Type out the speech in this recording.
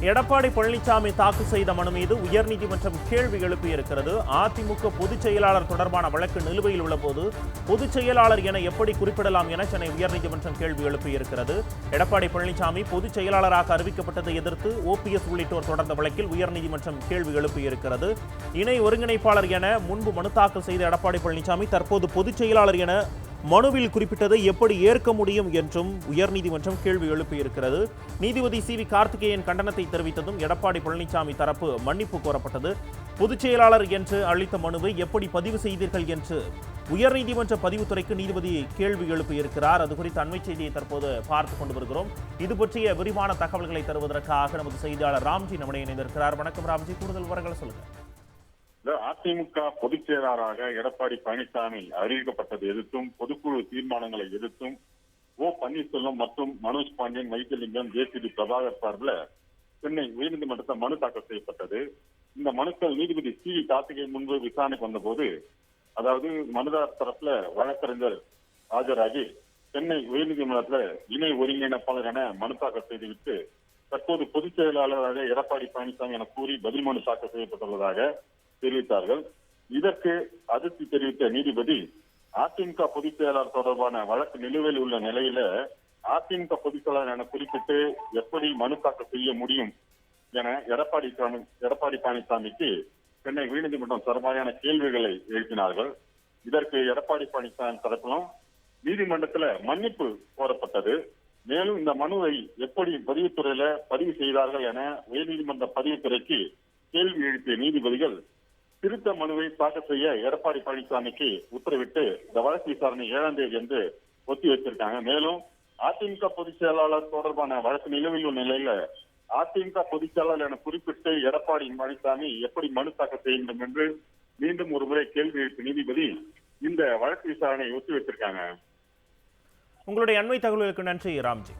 எடப்பாடி பழனிசாமி தாக்கல் செய்த மனு மீது உயர்நீதிமன்றம் கேள்வி எழுப்பியிருக்கிறது. அதிமுக பொதுச் செயலாளர் தொடர்பான வழக்கு நிலுவையில் உள்ளபோது பொதுச் செயலாளர் என எப்படி குறிப்பிடலாம் என சென்னை உயர்நீதிமன்றம் கேள்வி எழுப்பியிருக்கிறது. எடப்பாடி பழனிசாமி பொதுச் செயலாளராக அறிவிக்கப்பட்டதை எதிர்த்து ஓபிஎஸ் உள்ளிட்டோர் தொடர்ந்த வழக்கில் உயர்நீதிமன்றம் கேள்வி எழுப்பியிருக்கிறது. இணை ஒருங்கிணைப்பாளர் என முன்பு மனு தாக்கல் செய்த எடப்பாடி பழனிசாமி தற்போது பொதுச் செயலாளர் என மனுவில் குறிப்பிட்டதை எப்படி ஏற்க முடியும் என்றும் உயர்நீதிமன்றம் கேள்வி எழுப்பியிருக்கிறது. நீதிபதி சி வி கார்த்திகேயன் கண்டனத்தை தெரிவித்ததும் எடப்பாடி பழனிசாமி தரப்பு மன்னிப்பு கோரப்பட்டது. பொதுச் செயலாளர் என்று அளித்த மனுவை எப்படி பதிவு செய்தீர்கள் என்று உயர்நீதிமன்ற பதிவுத்துறைக்கு நீதிபதி கேள்வி எழுப்பியிருக்கிறார். அது குறித்த அண்மை செய்தியை தற்போது பார்த்து கொண்டு வருகிறோம். இது பற்றிய விரிவான தகவல்களை தருவதற்காக நமது செய்தியாளர் ராம்ஜி நம்முடைய இணைந்திருக்கிறார். வணக்கம் ராம்ஜி. கூடுதல் விவரங்களை சொல்லுங்கள் அதிமுக பொதுச் செயலாளராக எடப்பாடி பழனிசாமி அறிவிக்கப்பட்டதை எதிர்த்தும் பொதுக்குழு தீர்மானங்களை எதிர்த்தும் ஓ பன்னீர்செல்வம் மற்றும் மனோஜ் பாண்டியன் வைத்தியலிங்கம் ஜேசிபி பிரபாகர் சார்பில் சென்னை உயர்நீதிமன்றத்தில் மனு தாக்கல் செய்யப்பட்டது. இந்த மனுக்கள் நீதிபதி சி கார்த்திகை முன்பு விசாரணைக்கு வந்தபோது அதாவது மனுதார் தரப்புல வழக்கறிஞர் ஆஜராகி சென்னை உயர்நீதிமன்றத்தில் இணை ஒருங்கிணைப்பாளர் என மனு தாக்கல் செய்துவிட்டு தற்போது பொதுச் செயலாளராக எடப்பாடி பழனிசாமி என கூறி பதில் மனு தாக்கல் செய்யப்பட்டுள்ளதாக தெரிவித்தார்கள். இதற்கு அதிர்ச்சி தெரிவித்த நீதிபதி அதிமுக பொதுச் செயலாளர் தொடர்பான வழக்கு நிலுவையில் உள்ள நிலையில அதிமுக பொதுச் செயலாளர் என குறிப்பிட்டு எப்படி மனு தாக்கல் செய்ய முடியும் என எடப்பாடி சாமி- எடப்பாடி பழனிசாமிக்கு சென்னை உயர்நீதிமன்றம் தொடர்பான கேள்விகளை எழுப்பினார்கள். இதற்கு எடப்பாடி பழனிசாமி தரப்பிலும் நீதிமன்றத்துல மன்னிப்பு கோரப்பட்டது. மேலும் இந்த மனுவை எப்படி பதிவுத்துறையில பதிவு செய்தார்கள் என உயர்நீதிமன்ற பதிவுத்துறைக்கு கேள்வி எழுப்பிய நீதிபதிகள் திருத்த மனுவை தாக்கல் செய்ய எடப்பாடி பழனிசாமிக்கு உத்தரவிட்டு இந்த வழக்கு விசாரணை ஏழாம் தேதி என்று ஒத்தி வச்சிருக்காங்க மேலும் அதிமுக பொதுச் செயலாளர் தொடர்பான வழக்கு நிலுவையில் உள்ள நிலையில அதிமுக பொதுச் செயலாளர் என குறிப்பிட்டு எடப்பாடி பழனிசாமி எப்படி மனு தாக்கல் செய்ய வேண்டும் என்று மீண்டும் ஒரு முறை கேள்வி எழுப்பிய நீதிபதி இந்த வழக்கு விசாரணையை ஒத்தி வச்சிருக்காங்க உங்களுடைய அண்மை தகவல்களுக்கு நன்றி ராம்ஜி.